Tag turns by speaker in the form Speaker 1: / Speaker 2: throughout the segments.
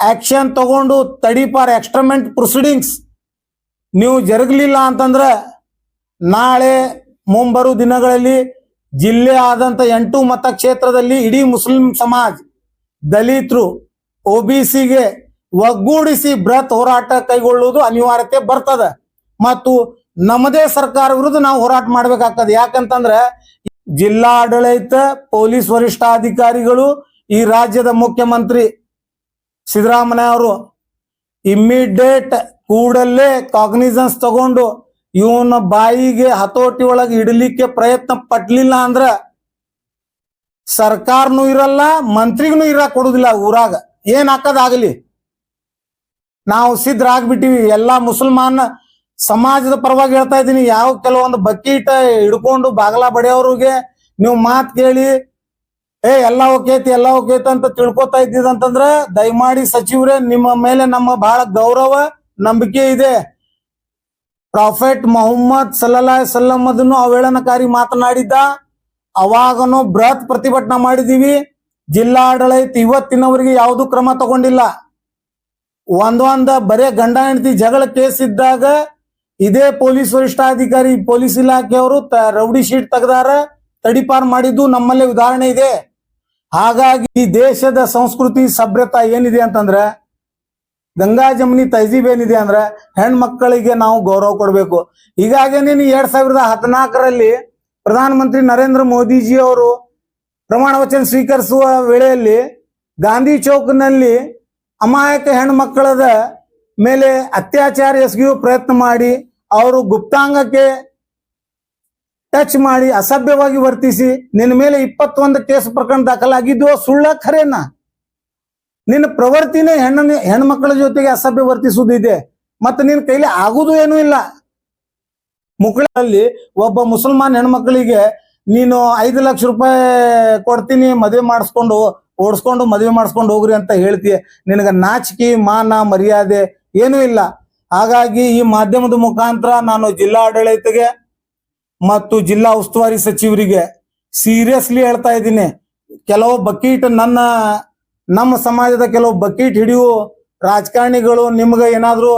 Speaker 1: Action ತಗೊಂಡು ತಡಿ for ಎಕ್ಸ್ಟ್ರಮೆಂಟ್ proceedings ನೀವು ಜರುಗಲಿಲ್ಲ ಅಂತಂದ್ರೆ ನಾಳೆ ಮುಂಬರು ದಿನಗಳಲ್ಲಿ ಜಿಲ್ಲೆ ಆದಂತ ಎಂಟು ಮತಕ್ಷೇತ್ರದಲ್ಲಿ ಇಡೀ ಮುಸ್ಲಿಂ ಸಮಾಜ ದಲಿತರು ಒಬಿಸಿಗೆ ಒಗ್ಗೂಡಿಸಿ ಬೃಹತ್ ಹೋರಾಟ ಕೈಗೊಳ್ಳುವುದು ಅನಿವಾರ್ಯತೆ ಬರ್ತದ. ಮತ್ತು ನಮ್ಮದೇ ಸರ್ಕಾರ ವಿರುದ್ಧ ನಾವು ಹೋರಾಟ ಮಾಡ್ಬೇಕಾಗ್ತದೆ. ಯಾಕಂತಂದ್ರೆ ಜಿಲ್ಲಾಡಳಿತ, ಪೊಲೀಸ್ ವರಿಷ್ಠಾಧಿಕಾರಿಗಳು, ಈ ರಾಜ್ಯದ ಮುಖ್ಯಮಂತ್ರಿ ಸಿದ್ದರಾಮಯ್ಯ ಅವರು ಇಮ್ಮಿಡಿಯೇಟ್ ಕೂಡಲೇ ಕಾಗ್ನಿಸನ್ಸ್ ತಗೊಂಡು ಇವನ ಬಾಯಿಗೆ ಹತೋಟಿ ಒಳಗೆ ಇಡಲಿಕ್ಕೆ ಪ್ರಯತ್ನ ಪಟ್ಲಿಲ್ಲ ಅಂದ್ರ ಸರ್ಕಾರನು ಇರಲ್ಲ, ಮಂತ್ರಿಗೂ ಇರ ಕೊಡುದಿಲ್ಲ ಊರಾಗ. ಏನ್ ಹಾಕದಾಗಲಿ ನಾವು ಸಿದ್ಧರಾಗ್ಬಿಟ್ಟಿವಿ. ಎಲ್ಲಾ ಮುಸಲ್ಮಾನ ಸಮಾಜದ ಪರವಾಗಿ ಹೇಳ್ತಾ ಇದ್ದೀನಿ. ಯಾವ ಕೆಲವೊಂದು ಬಕೀಟ ಹಿಡ್ಕೊಂಡು ಬಾಗಲ ಬಡಿಯೋರಿಗೆ ನೀವು ಮಾತು ಕೇಳಿ ಏ, ಎಲ್ಲ ಓಕೇತಿ ಎಲ್ಲ ಓಕೇತಿ ಅಂತ ತಿಳ್ಕೊತಾ ಇದ್ದಿದಂತಂದ್ರ ದಯಮಾಡಿ ಸಚಿವರೇ, ನಿಮ್ಮ ಮೇಲೆ ನಮ್ಮ ಬಹಳ ಗೌರವ, ನಂಬಿಕೆ ಇದೆ. ಪ್ರಾಫೆಟ್ ಮೊಹಮ್ಮದ್ ಸಲ್ಲಾ ಸಲ್ಲಂ ಅದನ್ನು ಅವೇಳನಕಾರಿ ಮಾತನಾಡಿದ್ದ, ಅವಾಗನು ಬೃಹತ್ ಪ್ರತಿಭಟನೆ ಮಾಡಿದೀವಿ ಜಿಲ್ಲಾಡಳಿತ ಇವತ್ತಿನವರಿಗೆ ಯಾವುದು ಕ್ರಮ ತಗೊಂಡಿಲ್ಲ. ಒಂದೊಂದ ಬರೇ ಗಂಡ ಹೆಂಡತಿ ಜಗಳ ಕೇಸ್ ಇದ್ದಾಗ ಇದೇ ಪೊಲೀಸ್ ವರಿಷ್ಠಾಧಿಕಾರಿ, ಪೊಲೀಸ್ ಇಲಾಖೆಯವರು ರೌಡಿ ಶೀಟ್ ತೆಗೆದಾರ, ತಡಿಪಾರ್ ಮಾಡಿದ್ದು ನಮ್ಮಲ್ಲೇ ಉದಾಹರಣೆ ಇದೆ. ಹಾಗಾಗಿ ಈ ದೇಶದ ಸಂಸ್ಕೃತಿ ಸಭ್ಯತಾ ಏನಿದೆ ಅಂತಂದ್ರೆ, ಗಂಗಾ ಜಮುನಿ ತಹಜೀಬ್ ಏನಿದೆ ಅಂದ್ರೆ ಹೆಣ್ಮಕ್ಕಳಿಗೆ ನಾವು ಗೌರವ ಕೊಡಬೇಕು. ಈಗಾಗಲೇ ಎರಡ್ ಸಾವಿರದ ಹದಿನಾಲ್ಕರಲ್ಲಿ ಪ್ರಧಾನಮಂತ್ರಿ ನರೇಂದ್ರ ಮೋದಿಜಿ ಅವರು ಪ್ರಮಾಣ ವಚನ ಸ್ವೀಕರಿಸುವ ವೇಳೆಯಲ್ಲಿ ಗಾಂಧಿ ಚೌಕ್ನಲ್ಲಿ ಅಮಾಯಕ ಹೆಣ್ಮಕ್ಕಳದ ಮೇಲೆ ಅತ್ಯಾಚಾರ ಎಸಗಿಯುವ ಪ್ರಯತ್ನ ಮಾಡಿ ಅವರು ಗುಪ್ತಾಂಗಕ್ಕೆ ಟಚ್ ಮಾಡಿ ಅಸಭ್ಯವಾಗಿ ವರ್ತಿಸಿ ನಿನ್ನ ಮೇಲೆ ಇಪ್ಪತ್ತೊಂದು ಕೇಸ್ ಪ್ರಕರಣ ದಾಖಲಾಗಿದ್ದು ಸುಳ್ಳ ಖರೇನ? ನಿನ್ನ ಪ್ರವೃತ್ತಿನೇ ಹೆಣ್ಣ ಹೆಣ್ಮಕ್ಳ ಜೊತೆಗೆ ಅಸಭ್ಯ ವರ್ತಿಸುವುದಿದೆ ಮತ್ತೆ ನಿನ್ನ ಕೈಲಿ ಆಗುದು ಏನೂ ಇಲ್ಲ. ಮುಕ್ಕಳಲ್ಲಿ ಒಬ್ಬ ಮುಸಲ್ಮಾನ್ ಹೆಣ್ಮಕ್ಳಿಗೆ ನೀನು ಐದು ಲಕ್ಷ ರೂಪಾಯಿ ಕೊಡ್ತೀನಿ, ಮದುವೆ ಮಾಡಿಸ್ಕೊಂಡು, ಓಡಿಸ್ಕೊಂಡು, ಮದುವೆ ಮಾಡಿಸ್ಕೊಂಡು ಹೋಗ್ರಿ ಅಂತ ಹೇಳ್ತೀಯ ನಿನಗ ನಾಚಿಕೆ, ಮಾನ, ಮರ್ಯಾದೆ ಏನೂ ಇಲ್ಲ. ಹಾಗಾಗಿ ಈ ಮಾಧ್ಯಮದ ಮುಖಾಂತರ ನಾನು ಜಿಲ್ಲಾಡಳಿತಗೆ ಮತ್ತು ಜಿಲ್ಲಾ ಉಸ್ತುವಾರಿ ಸಚಿವರಿಗೆ ಸೀರಿಯಸ್ಲಿ ಹೇಳ್ತಾ ಇದ್ದೀನಿ. ಕೆಲವು ಬಕೀಟ್ ನನ್ನ, ನಮ್ಮ ಸಮಾಜದ ಕೆಲವು ಬಕೀಟ್ ಹಿಡಿಯುವ ರಾಜಕಾರಣಿಗಳು ನಿಮ್ಗೆ ಏನಾದ್ರು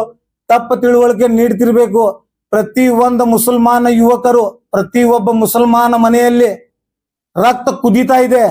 Speaker 1: ತಪ್ಪು ತಿಳುವಳಿಕೆ ನೀಡ್ತಿರ್ಬೇಕು. ಪ್ರತಿ ಒಂದು ಮುಸಲ್ಮಾನ ಯುವಕರು, ಪ್ರತಿ ಒಬ್ಬ ಮುಸಲ್ಮಾನ ಮನೆಯಲ್ಲಿ ರಕ್ತ ಕುದೀತಾ ಇದೆ.